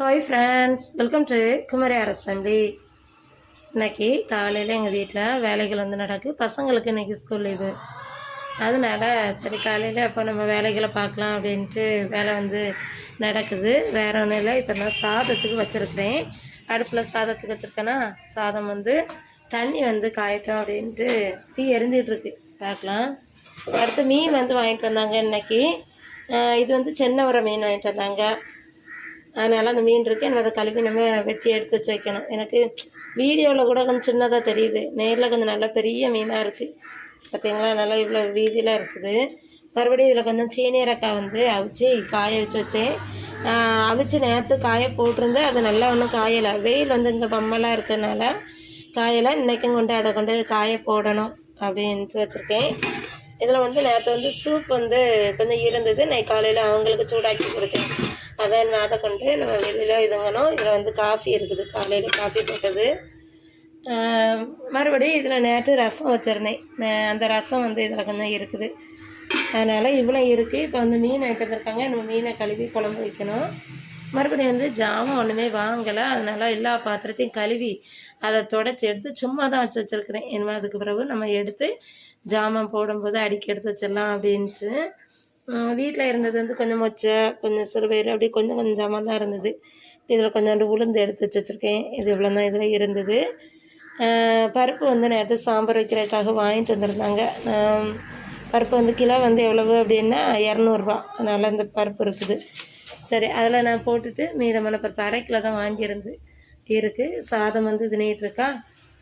Hi friends welcome to Kumari Aras family இன்னைக்கு காலையில் எங்கள் வீட்டில் வேலைகள் வந்து நடக்கு. பசங்களுக்கு இன்னைக்கு ஸ்கூல் லீவு அதனால் சரி காலையில் அப்போ நம்ம வேலைகளை பார்க்கலாம் அப்படின்ட்டு வேலை வந்து நடக்குது. வேற ஒன்றும் இல்லை. இப்போ நான் சாதத்துக்கு வச்சுருக்கிறேன். அடுப்பில் சாதத்துக்கு வச்சுருக்கேன்னா சாதம் வந்து தண்ணி வந்து காயட்டும் அப்படின்ட்டு தீ எரிஞ்சிகிட்ருக்கு பார்க்கலாம். அடுத்து மீன் வந்து வாங்கிட்டு வந்தாங்க இன்னைக்கு. இது வந்து சென்னை வர மீன் வாங்கிட்டு வந்தாங்க. அதனால் அந்த மீன் இருக்குது எனக்கு அதை கழுவி நம்ம வெட்டி எடுத்து வச்சு வைக்கணும். எனக்கு வீடியோவில் கூட கொஞ்சம் சின்னதாக தெரியுது. நேரில் கொஞ்சம் நல்லா பெரிய மீனாக இருக்குது பார்த்தீங்களா நல்லா இவ்வளோ வீதியில் இருக்குது. மறுபடியும் இதில் கொஞ்சம் சீனியரக்காய் வந்து அவிச்சு காய வச்சு வச்சேன். அவிச்சு நேற்று காய போட்டிருந்து அது நல்லா ஒன்றும் காயலை. வெயில் வந்து இங்கே பம்மலாக இருக்கிறதுனால காயலை. இன்றைக்கும் கொண்டு அதை கொண்டு காய போடணும் அப்படின்னு வச்சுருக்கேன். இதில் வந்து நேற்று வந்து சூப் வந்து கொஞ்சம் இருந்தது. நான் காலையில் அவங்களுக்கு சூடாக்கி கொடுத்தேன். அதை அதை கொண்டு நம்ம வெளியில் இதுங்கணும். இதில் வந்து காஃபி இருக்குது. காலையில் காஃபி போட்டது. மறுபடியும் இதில் நேற்று ரசம் வச்சுருந்தேன். அந்த ரசம் வந்து இதில் கொஞ்சம் இருக்குது. அதனால் இவ்வளோ இருக்குது இப்போ வந்து மீன் வாங்கிட்டு வந்திருக்காங்க. நம்ம மீனை கழுவி குழம்பு வைக்கணும். மறுபடியும் வந்து ஜாமான் ஒன்றுமே வாங்கலை. அதனால் எல்லா பாத்திரத்தையும் கழுவி அதை தொடச்சி எடுத்து சும்மா தான் வச்சு வச்சுருக்கிறேன். இனிமேல் அதுக்கு பிறகு நம்ம எடுத்து ஜாமான் போடும்போது அடிக்கி எடுத்து வச்சிடலாம் அப்படின்ட்டு. வீட்டில் இருந்தது வந்து கொஞ்சம் மொச்சை கொஞ்சம் சிறுபயிறு அப்படி கொஞ்சம் கொஞ்சம் கொஞ்சமாக தான் இருந்தது. இதில் கொஞ்சோண்டு உளுந்து எடுத்து வச்சு வச்சுருக்கேன். இது இவ்வளோ தான் இதில் இருந்தது. பருப்பு வந்து நேற்று சாம்பார் வைக்கிறதுக்காக வாங்கிட்டு வந்திருந்தாங்க. பருப்பு வந்து கிலோ வந்து எவ்வளவு அப்படின்னா இரநூறுபா. அதனால் இந்த பருப்பு இருக்குது. சரி அதில் நான் போட்டுட்டு மீதமான பருப்பு அரை கிலோ தான் வாங்கியிருந்து இருக்குது சாதம் வந்து இது இருக்கா?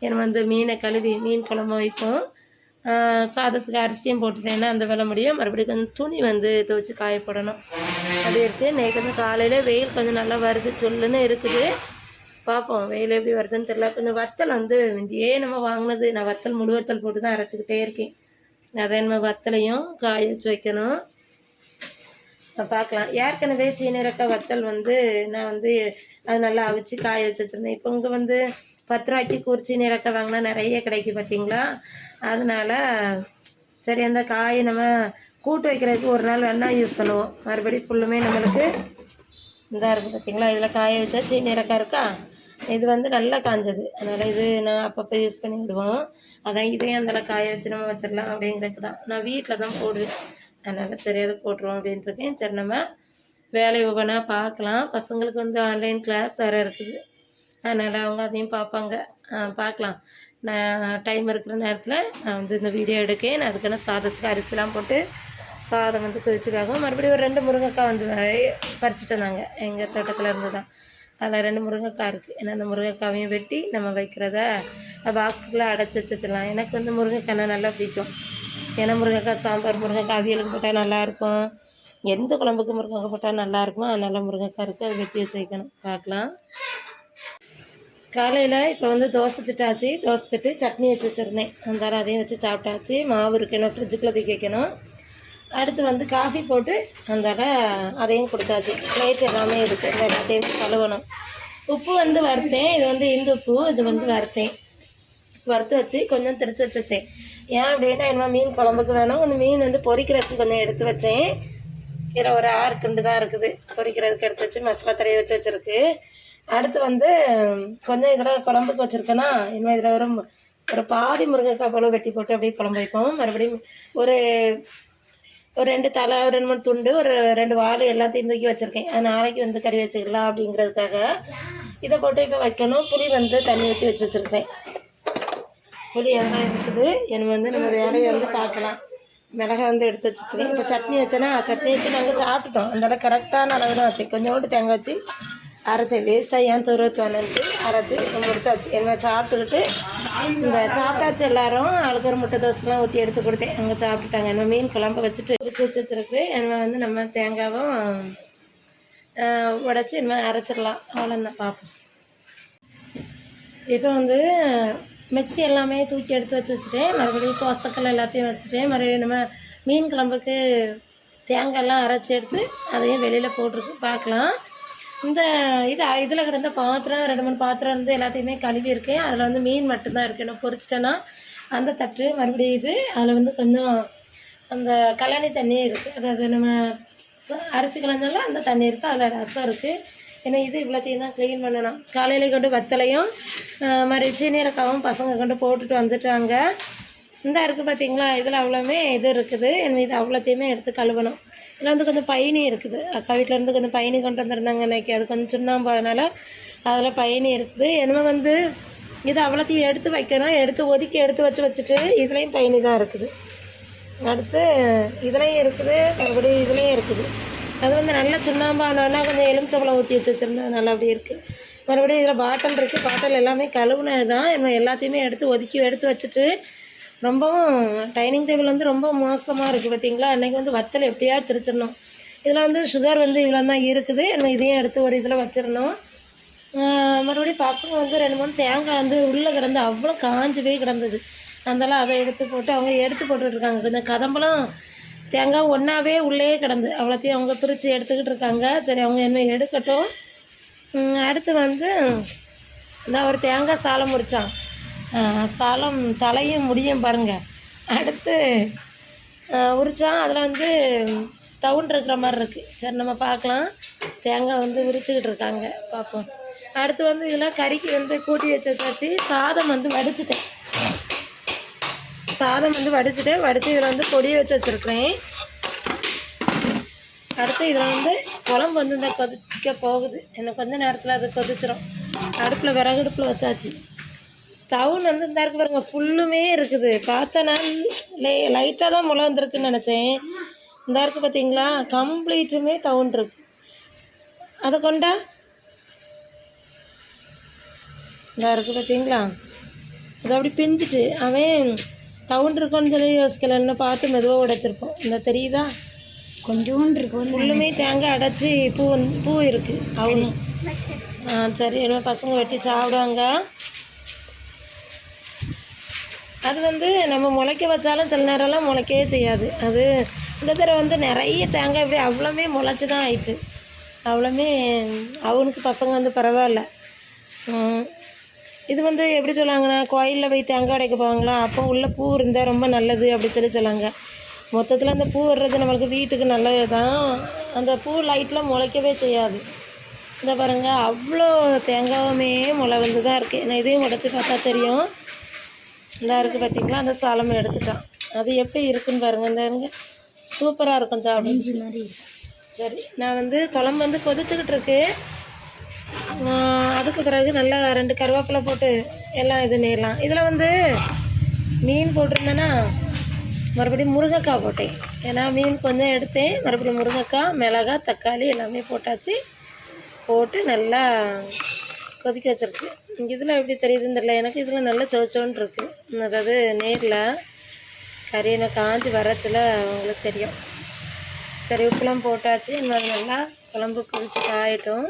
எனக்கு வந்து மீனை கழுவி மீன் குழம்பு வைப்போம். சாதத்துக்கு அரிசியும் போட்டுட்டேன்னா அந்த வேலை முடியும். மறுபடியும் கொஞ்சம் துணி வந்து துவச்சி காய போடணும். அது இருக்குது நேற்று வந்து காலையில் வெயில் கொஞ்சம் நல்லா வருது. சொல்லுன்னு இருக்குது. பார்ப்போம். வெயில் எப்படி வருதுன்னு தெரியல. கொஞ்சம் வத்தல் வந்து இந்தியே நம்ம வாங்கினது. நான் வத்தல் முழு வத்தல் போட்டு தான் அரைச்சிக்கிட்டே இருக்கேன். அதே நம்ம வத்தலையும் காய வச்சு வைக்கணும். பார்க்கலாம். ஏற்கனவே சீனிரக்கா வத்தல் வந்து நான் வந்து அது நல்லா அவிச்சு காய வச்சு வச்சுருந்தேன். இப்போ இங்கே வந்து பத்து ரூபாய்க்கு குறிச்சி நிறக்க வாங்கினா நிறைய கிடைக்கும் பார்த்தீங்களா அதனால சரி அந்த காயை நம்ம கூட்டு வைக்கிறதுக்கு ஒரு நாள் வேணால் யூஸ் பண்ணுவோம். மறுபடியும் ஃபுல்லுமே நம்மளுக்கு இதாக இருக்குது பார்த்தீங்களா இதில் காய வச்சா சீனிரக்கா இருக்கா? இது வந்து நல்லா காஞ்சது. அதனால் இது நான் அப்பப்போ யூஸ் பண்ணி விடுவோம் அதான் இதையும் அந்த காய வச்சு நம்ம வச்சிடலாம் அப்படிங்கிறதுக்கு தான். நான் வீட்டில் தான் போடுவேன். அதனால் சரி அதை போட்டுருவோம் அப்படின்ட்டு இருக்கேன். சரி நம்ம வேலை ஒவ்வொன்றா பார்க்கலாம். பசங்களுக்கு வந்து ஆன்லைன் கிளாஸ் வேறு இருக்குது. அதனால் அவங்க அதையும் பார்ப்பாங்க. பார்க்கலாம். நான் டைம் இருக்கிற நேரத்தில் நான் வந்து இந்த வீடியோ எடுக்கேன். நான் அதுக்கான சாதத்துக்கு அரிசிலாம் போட்டு சாதம் வந்து கொதிச்சுக்காக மறுபடியும் ஒரு ரெண்டு முருங்கைக்காய் வந்து வ- பறிச்சுட்டு வந்தாங்க. எங்கள் தோட்டத்தில் இருந்து தான் அதில் ரெண்டு முருங்கைக்காய் இருக்குது ஏன்னா அந்த முருங்கைக்காவையும் வெட்டி நம்ம வைக்கிறத? பாக்ஸுக்குள்ளே அடைச்சி வச்சு வச்சிடலாம். எனக்கு வந்து முருங்கைக்காய் நல்லா பிடிக்கும். ஏன்னா முருங்கைக்காய் சாம்பார் முருங்கைக்காய் அவியலுக்கு போட்டால் நல்லாயிருக்கும் எந்த குழம்புக்கு முருங்கைக்காய் போட்டால் நல்லா அதனால் முருங்கைக்காய் இருக்குது அதை வெட்டி வச்சு வைக்கணும். பார்க்கலாம். காலையில் இப்போ வந்து தோசை சுட்டாச்சு தோசை சுட்டு சட்னி வச்சு வச்சுருந்தேன். அந்த அதையும் வச்சு சாப்பிட்டாச்சு. மாவு இருக்கணும் ஃப்ரிட்ஜுக்குள்ளே தூக்கி வைக்கணும் அடுத்து வந்து காஃபி போட்டு அந்தால அதையும் கொடுத்தாச்சு. பிளேட் எல்லாமே இருக்குது எல்லாத்தையும் கழுவணும். உப்பு வந்து வறுத்தேன். இது வந்து இந்து உப்பு. இது வந்து வறுத்தேன். வறுத்து வச்சு கொஞ்சம் திரிச்சு வச்சு வச்சேன் ஏன் அப்படின்னா என்ன மீன் குழம்புக்கு வேணும். கொஞ்சம் மீன் வந்து பொரிக்கிறதுக்கு கொஞ்சம் எடுத்து வச்சேன். இதில் ஒரு ஆறு துண்டு தான் இருக்குது. பொரிக்கிறதுக்கு எடுத்து வச்சு மசாலா தரைய வச்சு வச்சுருக்கு. அடுத்து வந்து கொஞ்சம் இதில் குழம்புக்கு வச்சுருக்கேன்னா இனிமேல் இதில் ஒரு ஒரு பாதி முருங்கைக்காய் போல வெட்டி போட்டு அப்படியே குழம்பு வைப்போம். மறுபடியும் ஒரு ஒரு ரெண்டு தலை ஒரு ரெண்டு மூணு துண்டு ஒரு ரெண்டு வாழை எல்லாத்தையும் தூக்கி வச்சுருக்கேன். அது நாளைக்கு வந்து கறி வச்சுக்கலாம் அப்படிங்கிறதுக்காக. இதை போட்டு இப்போ வைக்கணும். புளி வந்து தண்ணி ஊற்றி வச்சு வச்சுருப்பேன் புளி எல்லாம் இருக்குது. எனக்கு வந்து நம்ம வேலையை வந்து பார்க்கலாம். மிளகாய் வந்து எடுத்து வச்சுருக்கேன். இப்போ சட்னி வச்சேன்னா சட்னி வச்சு நாங்கள் சாப்பிட்டுட்டோம். அந்த அளவுக்கு கரெக்டான அளவு தான் வச்சேன் கொஞ்சோண்டு தேங்காய் வச்சு அரைச்சி வேஸ்ட்டாக ஏன் துருவத்து வேணுன்ட்டு அரைச்சி முடிச்சாச்சு. என்ன சாப்பிட்டுக்கிட்டு இந்த சாப்பிட்டாச்சு எல்லாரும். ஆளுக்கு ஒரு முட்டை தோசைலாம் ஊற்றி எடுத்து கொடுத்தேன். அங்கே சாப்பிட்டுட்டாங்க. என்ன மீன் குழம்பு வச்சுட்டு வச்சு வச்சு வச்சுருக்கு என்ன வந்து நம்ம தேங்காவும் உடச்சி இனிமேல் அரைச்சிடலாம். அவ்வளோதான் பார்ப்போம் இப்போ வந்து மிக்ஸி எல்லாமே தூக்கி எடுத்து வச்சு வச்சுட்டேன். மறுபடியும் தோசைக்கல் எல்லாத்தையும் வச்சுட்டேன். மறுபடியும் நம்ம மீன் குழம்புக்கு தேங்காய்லாம் அரைச்சி எடுத்து அதையும் வெளியில் போட்டிருக்கு. பார்க்கலாம். இந்த இது இதில் கிடந்த பாத்திரம் ரெண்டு மூணு பாத்திரம் இருந்து எல்லாத்தையுமே கழுவி இருக்கேன். அதில் வந்து மீன் மட்டும்தான் இருக்குது நான் பொரிச்சிட்டேன்னா அந்த தட்டு மறுபடியும் இது அதில் வந்து கொஞ்சம் அந்த கழனி தண்ணி இருக்குது அதாவது நம்ம ச- அரிசி கலந்தாலும் அந்த தண்ணி இருக்குது அதில் ரசம் இருக்குது ஏன்னா இது இவ்வளோத்தையும் தான் க்ளீன் பண்ணணும். காலையில் கொண்டு வத்தலையும் மாதிரி சீனியரக்காவும் பசங்க கொண்டு போட்டுட்டு வந்துட்டாங்க. இந்த இருக்குது பார்த்தீங்களா இதில் அவ்வளோமே இது இருக்குது. இது அவ்வளோத்தையுமே எடுத்து கழுவணும். இதில் வந்து கொஞ்சம் பயணி இருக்குது. அக்கா வீட்டிலேருந்து கொஞ்சம் பயணி கொண்டு வந்திருந்தாங்க இன்னைக்கு அது கொஞ்சம் சுண்ணாம்பு அதனால் அதில் பயணி இருக்குது. என்னமோ வந்து இது அவ்வளோத்தையும் எடுத்து வைக்கணும். எடுத்து ஒதுக்கி எடுத்து வச்சு வச்சுட்டு இதுலேயும் பயணி தான் இருக்குது. அடுத்து இதுலேயும் இருக்குது. மறுபடியும் இதுலேயும் இருக்குது. அது வந்து நல்லா சுண்ணாம்பானோன்னா கொஞ்சம் எலுமிச்சம்பழம் ஊற்றி வச்சு வச்சுருந்தா நல்லா அப்படி இருக்குது மறுபடியும் இதில் பாட்டில் இருக்குது பாட்டில் எல்லாமே கழுவுனது தான் எல்லாத்தையுமே எடுத்து ஒதுக்கி எடுத்து வச்சுட்டு ரொம்பவும் டைனிங் டேபிள் வந்து ரொம்ப மோசமாக இருக்குது பார்த்தீங்களா அன்றைக்கி வந்து வத்தல் எப்படியாவது திரிச்சிடணும். இதில் வந்து சுகர் வந்து இவ்வளோ தான் இருக்குது. நம்ம இதையும் எடுத்து ஒரு இதில் வச்சிடணும். மறுபடியும் பசங்க வந்து ரெண்டு மூணு தேங்காய் வந்து உள்ளே கிடந்து அவ்வளோ காஞ்சு போய் கிடந்தது. அதெல்லாம் அதை எடுத்து போட்டு அவங்க எடுத்து போட்டுட்ருக்காங்க கொஞ்சம் கதம்பெல்லாம் தேங்காய் ஒன்றாவே உள்ளே கிடந்து. அவ்வளோத்தையும் அவங்க பிரித்து எடுத்துக்கிட்டு இருக்காங்க. சரி அவங்க என்ன எடுக்கட்டும். அடுத்து வந்து இந்த ஒரு தேங்காய் சாலம் முறிச்சான் சாலம் தலையும் முடியும் பாருங்கள் அடுத்து உரித்தான் அதில் வந்து தவுன் இருக்கிற மாதிரி இருக்குது சரி நம்ம பார்க்கலாம். தேங்காய் வந்து உரிச்சுக்கிட்டு இருக்காங்க. பார்ப்போம். அடுத்து வந்து இதெல்லாம் கறிக்கு வந்து கூட்டி வச்சு வச்சாச்சு. சாதம் வந்து வடிச்சிட்டேன். சாதம் வந்து வடிச்சிட்டு வடித்து இதில் வந்து பொடியை வச்சு வச்சுருக்கிறேன். அடுத்து இதில் வந்து குழம்பு வந்து இந்த கொதிக்க போகுது. எனக்கு கொஞ்ச நேரத்தில் அது கொதிச்சிரும். அடுப்பில் விறகு அடுப்பில் வச்சாச்சு. டவுன் வந்து இந்த இருக்கு பாருங்க ஃபுல்லுமே இருக்குது. பார்த்தா நான் லே லைட்டாக தான் முளை வந்திருக்குன்னு நினச்சேன். இந்த இருக்கு பார்த்தீங்களா கம்ப்ளீட்டுமே டவுன் இருக்கு. அதை கொண்டா. இந்த இருக்கு பார்த்தீங்களா அது அப்படி பிஞ்சிட்டு அவன் டவுன் இருக்குன்னு சொல்லி யோசிக்கலன்னு பார்த்து மெதுவாக உடைச்சிருப்போம். இந்த தெரியுதா? கொஞ்சோண்டு இருக்கும் ஃபுல்லுமே தேங்காய் அடைச்சி பூ வந்து பூ இருக்குது அவனு ஆ சரி என்ன பசங்க வெட்டி சாப்பிடுவாங்க. அது வந்து நம்ம முளைக்க வச்சாலும் சில நேரம்லாம் முளைக்கவே செய்யாது. அது இந்த தடவை வந்து நிறைய தேங்காய் இப்படி அவ்வளோமே முளைச்சி தான் ஆயிட்டு. அவ்வளோமே அவனுக்கு பசங்க வந்து பரவாயில்ல. இது வந்து எப்படி சொல்லுவாங்கன்னா கோயிலில் போய் தேங்காய் உடைக்க போவாங்களா? அப்போ உள்ள பூ இருந்தால் ரொம்ப நல்லது அப்படின்னு சொல்லி சொல்லாங்க. மொத்தத்தில் அந்த பூ வர்றது நம்மளுக்கு வீட்டுக்கு நல்லது தான் அந்த பூ லைட்டில் முளைக்கவே செய்யாது. இந்த பாருங்க அவ்வளோ தேங்காவுமே முளை வந்து தான் இருக்குது நான் இதையும் உடச்சி பார்த்தா தெரியும். இந்த இருக்குது பார்த்தீங்களா அந்த சாலமை எடுத்துட்டான் அது எப்படி இருக்குன்னு பாருங்க இந்த சூப்பராக இருக்கும் சாப்பிட இஞ்சி மாதிரி சரி நான் வந்து குழம்பு வந்து கொதிச்சுக்கிட்டு இருக்கு. அதுக்கு பிறகு நல்லா ரெண்டு கருவேப்பிலை போட்டு எல்லாம் இது நேரலாம் இதில் வந்து மீன் போட்டிருந்தேன்னா மறுபடியும் முருங்கைக்காய் போட்டேன். ஏன்னா மீன் கொஞ்சம் எடுத்தேன். மறுபடியும் முருங்கைக்காய் மிளகாய் தக்காளி எல்லாமே போட்டாச்சு. போட்டு நல்லா கொதிக்க வச்சிருக்கு. இதில் எப்படி தெரியுதுன்னு தெரியல. எனக்கு இதில் நல்லா சோச்சோன்னு இருக்குது அதாவது நேரில் கறி காஞ்சி வரச்சில் உங்களுக்கு தெரியும். சரி உப்புலாம் போட்டாச்சு. இன்னும் நல்லா குழம்பு குளிச்சு காயட்டும்.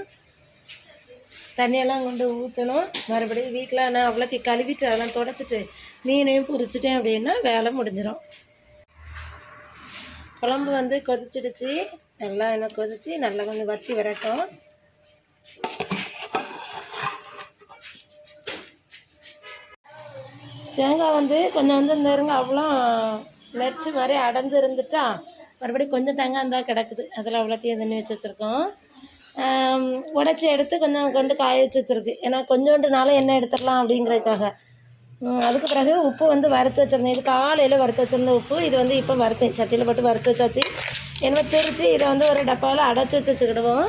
தண்ணியெல்லாம் கொண்டு ஊற்றணும் மறுபடியும் வீட்டில் நான் அவ்வளோத்தையும் கழுவிட்டு அதெல்லாம் தொடச்சிட்டு மீனையும் பொரிச்சிட்டேன் அப்படின்னா வேலை முடிஞ்சிடும். குழம்பு வந்து கொதிச்சிடுச்சு. நல்லா இன்னும் கொதிச்சு நல்லா கொஞ்சம் வத்தி வரட்டும். தேங்காய் வந்து கொஞ்சம் வந்து இந்த இருங்க அவ்வளோ நெரிச்சு மாதிரி அடைஞ்சு இருந்துட்டா மறுபடியும் கொஞ்சம் தேங்காய் இருந்தால் கிடக்குது. அதில் அவ்வளோத்தையும் தண்ணி வச்சு வச்சுருக்கோம் உடச்சி எடுத்து கொஞ்சம் கொண்டு காய வச்சு வச்சுருக்கு ஏன்னா கொஞ்சோண்டுனால எண்ணெய் எடுத்துடலாம் அப்படிங்கிறதுக்காக. அதுக்கு பிறகு உப்பு வந்து வறுத்து வச்சுருந்தேன். இது காலையில் வறுத்து வச்சுருந்த உப்பு இது வந்து இப்போ வறுத்தேன். சட்டியில் போட்டு வறுத்து வச்சாச்சு. என்னமோ தெரிச்சு இதை வந்து ஒரு டப்பாவில் அடைச்சி வச்சு வச்சுக்கிடுவோம்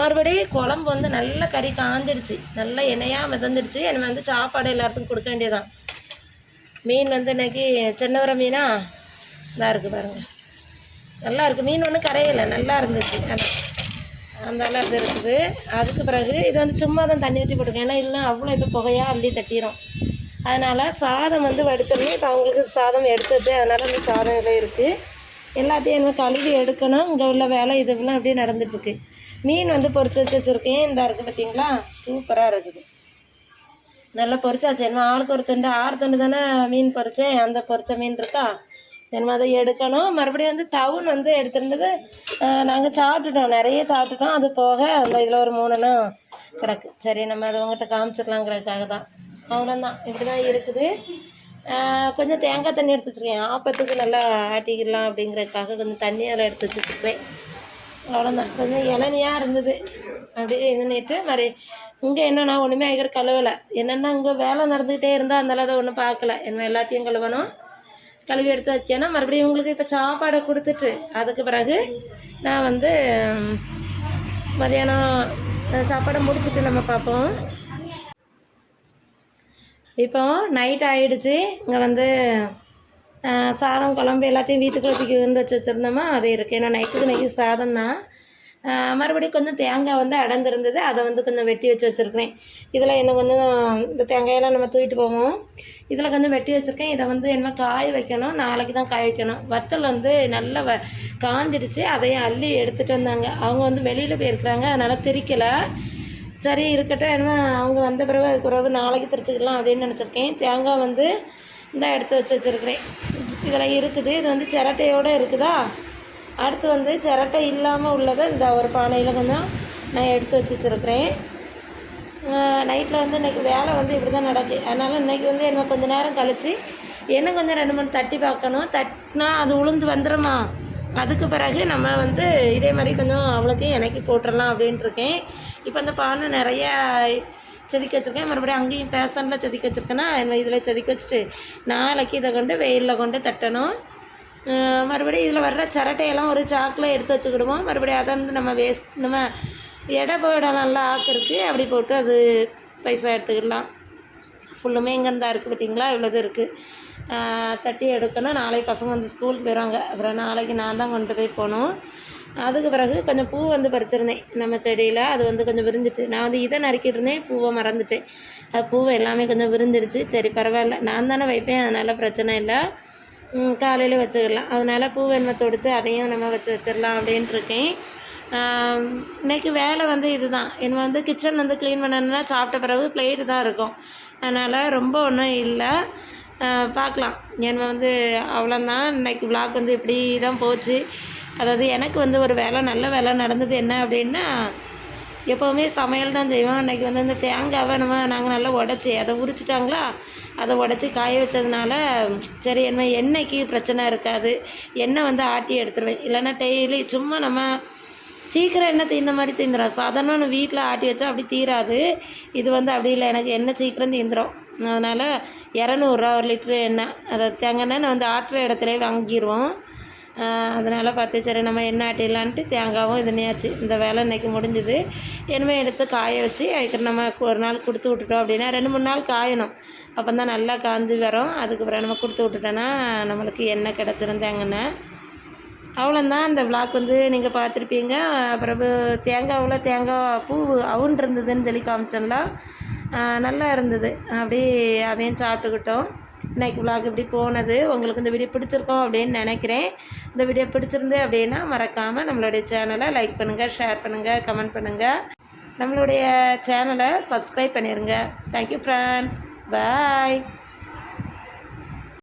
மறுபடியும் குழம்பு வந்து நல்ல கறி காஞ்சிடுச்சு. நல்லா எண்ணெயாக மிதந்துடுச்சு. எனக்கு வந்து சாப்பாடு எல்லாத்துக்கும் கொடுக்க வேண்டியதான் மீன் வந்து இன்னைக்கு சின்னவர மீனா? இதாக இருக்குது பாருங்க. நல்லா இருக்குது மீன் ஒன்றும் கரையலை. நல்லா இருந்துச்சு. ஆனால் அந்த அளவு இருக்குது. அதுக்கு பிறகு இது வந்து சும்மா தான் தண்ணி ஊற்றி போட்டிருக்கேன் ஏன்னா இல்லைன்னா அவ்வளோ இப்போ புகையாக அள்ளி தட்டிடும் அதனால் சாதம் வந்து வடித்தோடனே இப்போ அவங்களுக்கு சாதம் எடுத்து வச்சு அதனால் அந்த சாதம் இதில் இருக்குது எல்லாத்தையும் என்ன கழுவி எடுக்கணும். இங்கே உள்ள வேலை இதுவெல்லாம் அப்படியே நடந்துட்டுருக்கு மீன் வந்து பொறிச்சு வச்சு வச்சுருக்கேன். இந்த இருக்குது பார்த்தீங்களா சூப்பராக இருக்குது. நல்லா பொரிச்சாச்சு. என்ன ஆளுக்கு ஒரு துண்டு ஆறு துண்டு தானே மீன் பொரிச்சேன். அந்த பொரிச்ச மீன் இருக்கா? என்ன அதை எடுக்கணும். மறுபடியும் வந்து டவுன் வந்து எடுத்துருந்தது. நாங்கள் சாப்பிட்டுட்டோம். நிறைய சாப்பிட்டுட்டோம். அது போக அந்த இதில் ஒரு மூணுனா கிடக்கு. சரி நம்ம அதை உங்கள்கிட்ட காமிச்சிடலாங்கிறதுக்காக தான். அவ்வளோதான் இப்படி தான் இருக்குது கொஞ்சம் தேங்காய் தண்ணி எடுத்து வச்சுருக்கேன். ஆப்பத்துக்கு நல்லா ஆட்டிக்கிடலாம் அப்படிங்கிறதுக்காக கொஞ்சம் தண்ணி அதில் எடுத்து வச்சுருக்கேன் அவ்வளோதான் கொஞ்சம் இளநியாக இருந்தது. அப்படியே இது பண்ணிட்டு மாதிரி இங்கே என்னென்னா ஒன்றுமே ஐயர் கழுவலை. என்னென்னா இங்கே வேலை நடந்துக்கிட்டே இருந்தால் அந்தளவு அதை ஒன்றும் பார்க்கல. என்ன எல்லாத்தையும் கழுவணும். கழுவி எடுத்து வச்சேன்னா மறுபடியும் உங்களுக்கு இப்போ சாப்பாடை கொடுத்துட்டு அதுக்கு பிறகு நான் வந்து மதியானம் சாப்பாடை முடிச்சுட்டு நம்ம பார்ப்போம். இப்போ நைட் ஆகிடுச்சு இங்கே வந்து சாதம் குழம்பு எல்லாத்தையும் வீட்டுக்குள்ளே தூக்கி வந்து வச்சு வச்சுருந்தோமா? அது இருக்குது ஏன்னா நைட்டுக்கு நெய் சாதம் தான் மறுபடியும் கொஞ்சம் தேங்காய் வந்து அடர்ந்திருந்தது. அதை வந்து கொஞ்சம் வெட்டி வச்சு வச்சுருக்கிறேன். இதில் என்ன கொஞ்சம் இந்த தேங்காயெல்லாம் நம்ம தூக்கிட்டு போவோம். இதில் கொஞ்சம் வெட்டி வச்சுருக்கேன். இதை வந்து என்ன காய வைக்கணும். நாளைக்கு தான் காய வைக்கணும். வத்தல் வந்து நல்லா வ காஞ்சிடுச்சு. அதையும் அள்ளி எடுத்துகிட்டு வந்தாங்க. அவங்க வந்து வெளியில் போயிருக்கிறாங்க. அதனால் திரிக்கலை சரி இருக்கட்டும். என்ன அவங்க வந்த பிறகு அதுக்கு பிறகு நாளைக்கு திரிச்சுக்கலாம் அப்படின்னு நினச்சிருக்கேன். தேங்காய் வந்து இந்த எடுத்து வச்சு வச்சுருக்கிறேன். இதில் இருக்குது. இது வந்து சிரட்டையோடு இருக்குதா? அடுத்து வந்து சிரட்டை இல்லாமல் உள்ளதை இந்த ஒரு பானையில் கொஞ்சம் நான் எடுத்து வச்சு வச்சுருக்கிறேன் நைட்டில் வந்து இன்றைக்கி வேலை வந்து இப்படி தான் நடக்கு. அதனால் இன்றைக்கி வந்து என்ன கொஞ்சம் நேரம் கழித்து என்ன கொஞ்சம் ரெண்டு மூணு தட்டி பார்க்கணும். தட்டினா அது உளுந்து வந்துடுமா அதுக்கு பிறகு நம்ம வந்து இதே மாதிரி கொஞ்சம் அவளுக்கு இணைக்கி போட்டுடலாம் அப்படின்ட்டுருக்கேன் இப்போ அந்த பானை நிறையா செதுக்கி வச்சுருக்கேன். மறுபடியும் அங்கேயும் பேசனில் செதுக்கி வச்சுருக்கேன்னா இதில் செதுக்கி வச்சுட்டு நாளைக்கு இதை கொண்டு வெயிலில் கொண்டு தட்டணும். மறுபடியும் இதில் வர்ற சரட்டையெல்லாம் ஒரு சாக்கில் எடுத்து வச்சுக்கிடுவோம். மறுபடியும் அதை வந்து நம்ம வேஸ்ட் நம்ம எடை போயிடம் நல்லா ஆக்கிருக்கு அப்படி போட்டு அது பைசா எடுத்துக்கிடலாம். ஃபுல்லுமே இங்கேருந்தா இருக்குது பார்த்தீங்களா இவ்வளோது இருக்குது தட்டி எடுக்கணும். நாளைக்கு பசங்க வந்து ஸ்கூலுக்கு போயிடுவாங்க அப்புறம் நாளைக்கு நான் தான் கொண்டு போய் போகணும். அதுக்கு பிறகு கொஞ்சம் பூ வந்து பறிச்சிருந்தேன். நம்ம செடியில் அது வந்து கொஞ்சம் விரிஞ்சிச்சு. நான் வந்து இதை நறுக்கிட்டு இருந்தேன். பூவை மறந்துட்டேன். அது பூவை எல்லாமே கொஞ்சம் விரிஞ்சிடுச்சு. சரி பரவாயில்ல. நான் தானே வைப்பேன். அதனால் பிரச்சனை இல்லை. காலையில் வச்சுக்கலாம். அதனால் பூ வெண்மை தொடுத்து அதையும் நம்ம வச்சு வச்சிடலாம் அப்படின்ட்டுருக்கேன் இன்றைக்கி இன்னைக்கு வேலை வந்து இதுதான். என்ன வந்து கிச்சன் வந்து க்ளீன் பண்ணணும்னா சாப்பிட்ட பிறகு பிளேட்டு தான் இருக்கும். அதனால் ரொம்ப ஒன்றும் இல்லை. பார்க்கலாம். என்ன வந்து அவ்வளோதான் இன்னைக்கு விளாக் வந்து இப்படி தான் போச்சு. அதாவது எனக்கு வந்து ஒரு வேலை நல்ல வேலை நடந்தது என்ன அப்படின்னா எப்போவுமே சமையல் தான் செய்வோம் அன்றைக்கி வந்து இந்த தேங்காவை நம்ம நாங்கள் நல்லா உடச்சி அதை உரிச்சிட்டாங்களா? அதை உடச்சி காய வச்சதுனால சரி என்ன எண்ணெய்க்கு பிரச்சனை இருக்காது. எண்ணெய் வந்து ஆட்டி எடுத்துருவேன். இல்லைன்னா டெய்லி சும்மா நம்ம சீக்கிரம் எண்ணெய் தீர்ந்த மாதிரி தீந்துடும் சாதாரண வீட்டில் ஆட்டி வச்சா அப்படி தீராது. இது வந்து அப்படி இல்லை. எனக்கு எண்ணெய் சீக்கிரம் தீந்துடும் அதனால் இரநூறுவா ஒரு லிட்ரு எண்ணெய். அதை தேங்காய் எண்ணெய் நான் வந்து ஆட்டுற இடத்துல வாங்கிடுவோம் அதனால் பார்த்து சரி நம்ம எண்ணெய் ஆட்டிடலான்ட்டு தேங்காவும் இதுனையாச்சு இந்த வேலை இன்றைக்கி முடிஞ்சுது. இனிமேல் எடுத்து காய வச்சு அதுக்கு நம்ம ஒரு நாள் கொடுத்து விட்டுட்டோம் அப்படின்னா ரெண்டு மூணு நாள் காயணும். அப்போ தான் நல்லா காஞ்சி வரும். அதுக்கப்புறம் நம்ம கொடுத்து விட்டுட்டோன்னா நம்மளுக்கு எண்ணெய் கிடச்சிரும் தேங்காய் அவ்வளோதான் அந்த விளாக் வந்து நீங்கள் பார்த்துருப்பீங்க. பிறகு தேங்காவில் தேங்காய் பூ அவுன் இருந்ததுன்னு சொல்லி காமிச்சோம்ல. நல்லா இருந்தது. அப்படியே அதையும் சாப்பிட்டுக்கிட்டோம். இன்னைக்கு விலாக் இப்படி போனது. உங்களுக்கு இந்த வீடியோ பிடிச்சிருக்கோம் அப்படின்னு நினைக்கிறேன். இந்த வீடியோ பிடிச்சிருந்து அப்படின்னா மறக்காமல் நம்மளுடைய சேனலை லைக் பண்ணுங்கள் ஷேர் பண்ணுங்கள் கமெண்ட் பண்ணுங்கள் நம்மளுடைய சேனலை சப்ஸ்கிரைப் பண்ணிடுங்க தேங்க்யூ ஃப்ரெண்ட்ஸ் பாய்